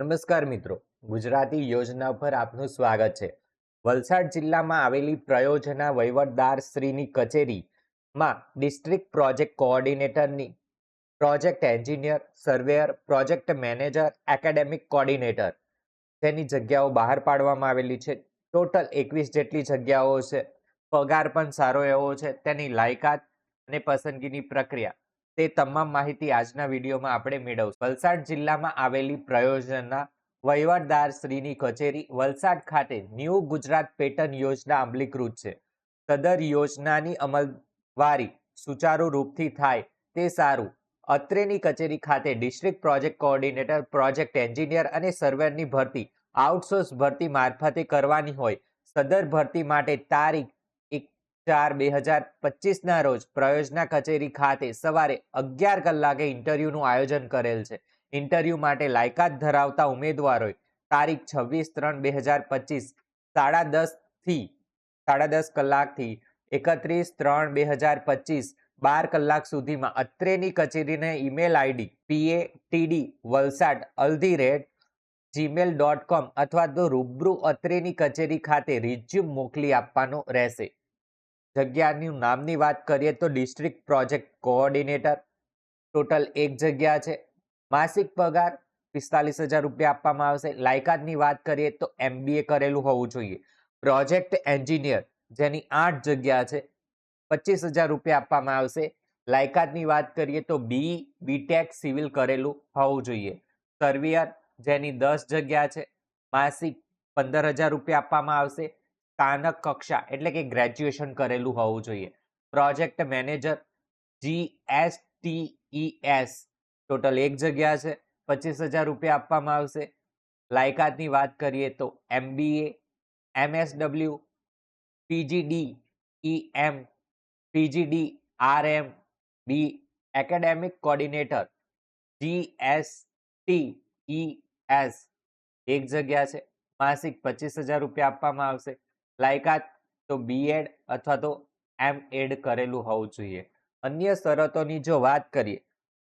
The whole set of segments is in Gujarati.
નમસ્કાર મિત્રો. ગુજરાતી યોજના પર આપનું સ્વાગત છે. વલસાડ જિલ્લામાં આવેલી પ્રયોજના વહીવટદાર શ્રીની કચેરીમાં district project કોઓર્ડિનેટરની, project engineer, surveyor, project manager, academic coordinator તેની જગ્યાઓ બહાર પાડવામાં આવેલી છે. ટોટલ એકવીસ જેટલી જગ્યાઓ છે. પગાર પણ સારો એવો છે. તેની લાયકાત અને પસંદગીની પ્રક્રિયા તે તમામ માહિતી આજના વિડીયોમાં આપણે મેળવશું. વલસાડ જિલ્લામાં આવેલી પ્રયોજનના વહીવટદાર શ્રીની કચેરી, વલસાડ ખાતે ન્યૂ ગુજરાત પેટર્ન યોજના અમલીકૃત છે. સદર યોજનાની અમલવારી સુચારુ રૂપથી થાય તે સારું. અત્રેની કચેરી ખાતે district project coordinator, project engineer અને સર્વેરની ભરતી, આઉટસોર્સ ભરતી મારફતે કરવાની હોય. સદર ભરતી માટે તારીખ ચાર બે હજાર પચીસના રોજ પ્રયોજના કચેરી ખાતે સવારે અગિયાર કલાકે ઇન્ટરવ્યૂનું આયોજન કરેલ છે. ઇન્ટરવ્યૂ માટે લાયકાત ધરાવતા ઉમેદવારોએ તારીખ છવ્વીસ ત્રણ બે હજાર પચીસ સાડા દસથી સાડા દસ કલાકથી એકત્રીસ ત્રણ બે હજાર પચીસ બાર કલાક સુધીમાં અત્રેની કચેરીને email ID P A T D Valsad at the rate Gmail dot com અથવા તો રૂબરૂ અત્રેની કચેરી ખાતે રિઝ્યુમ મોકલી આપવાનો રહેશે. જગ્યાની નામની વાત કરીએ તો ડિસ્ટ્રિક્ટ પ્રોજેક્ટ કોઓર્ડિનેટર. ટોટલ એક જગ્યા છે. માસિક પગાર પિસ્તાલીસ હજાર રૂપિયા આપવામાં આવશે લાયકાતની વાત કરીએ તો એમબીએ કરેલું હોવું જોઈએ. પ્રોજેક્ટ એન્જિનિયર જેની આઠ જગ્યા છે, પચીસ હજાર રૂપિયા આપવામાં આવશે લાયકાતની વાત કરીએ તો બી, બીટેક, સિવિલ કરેલું હોવું જોઈએ. સર્વિયર જેની દસ જગ્યા છે, માસિક પંદર હજાર રૂપિયા આપવામાં આવશે. સ્થાનક કક્ષા એટલે કે ગ્રેજ્યુએશન કરેલું હોવું જોઈએ. Project manager G S T E S total એક જગ્યા છે, પચીસ હજાર રૂપિયા આપવામાં આવશે. લાયકાતની વાત કરીએ તો MBA MSW PGD E M PGD R M B academic coordinator G S T E S એક જગ્યા છે. માસિક પચીસ હજાર રૂપિયા આપવામાં આવશે. લાયકાત તો બીએડ અથવા તો એમ એડ કરેલું હોવું જોઈએ. અન્ય શરતોની જો વાત કરીએ,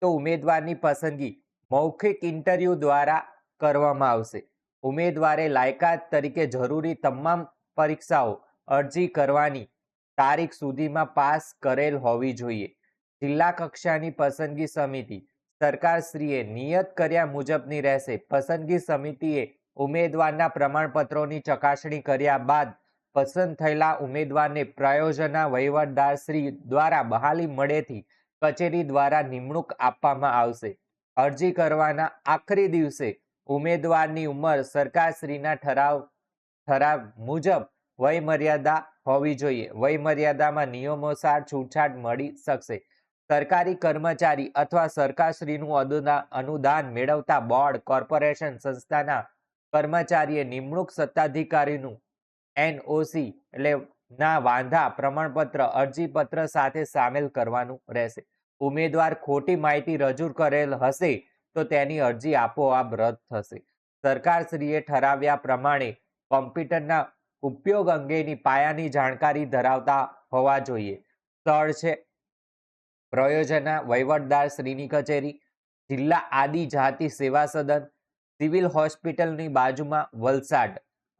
તો ઉમેદવારની પસંદગી મૌખિક ઇન્ટરવ્યૂ દ્વારા કરવામાં આવશે. ઉમેદવારે લાયકાત તરીકે જરૂરી તમામ પરીક્ષાઓ અરજી કરવાની તારીખ સુધીમાં પાસ કરેલ હોવી જોઈએ. જિલ્લા કક્ષાની પસંદગી સમિતિ સરકારશ્રીએ નિયત કર્યા મુજબની રહેશે. પસંદગી સમિતિએ ઉમેદવારના પ્રમાણપત્રોની ચકાસણી કર્યા બાદ પસંદ થયેલા ઉમેદવારને પ્રાયોજના વહીવટદારશ્રી દ્વારા બહાલી મળેથી કચેરી દ્વારા નિમણૂક આપવામાં આવશે. અરજી કરવાના આખરી દિવસે ઉમેદવારની ઉંમર સરકારશ્રીના ઠરાવ ઠરાવ મુજબ વયમર્યાદા હોવી જોઈએ. વયમર્યાદામાં નિયમોસાર છૂટછાટ મળી શકશે. સરકારી કર્મચારી અથવા સરકારશ્રીનું અનુદાન મેળવતા બોર્ડ, કોર્પોરેશન સંસ્થાના કર્મચારીએ નિમણૂક સત્તાધિકારીનું એનઓસી એટલે ના વાંધા પ્રમાણપત્ર, અરજીપત્ર સાથે સામેલ કરવાનું રહેશે. ઉમેદવાર ખોટી માહિતી રજૂ કરેલ હશે તો તેની અરજી આપોઆપ રદ થશે. સરકારશ્રીએ ઠરાવ્યા પ્રમાણે કોમ્પ્યુટરના ઉપયોગ અંગેની પાયાની જાણકારી ધરાવતા હોવા જોઈએ. સ્થળ છે પ્રયોજના વહીવટદાર શ્રીની કચેરી, જિલ્લા આદિજાતિ સેવા સદન, સિવિલ હોસ્પિટલની બાજુમાં વલસાડ.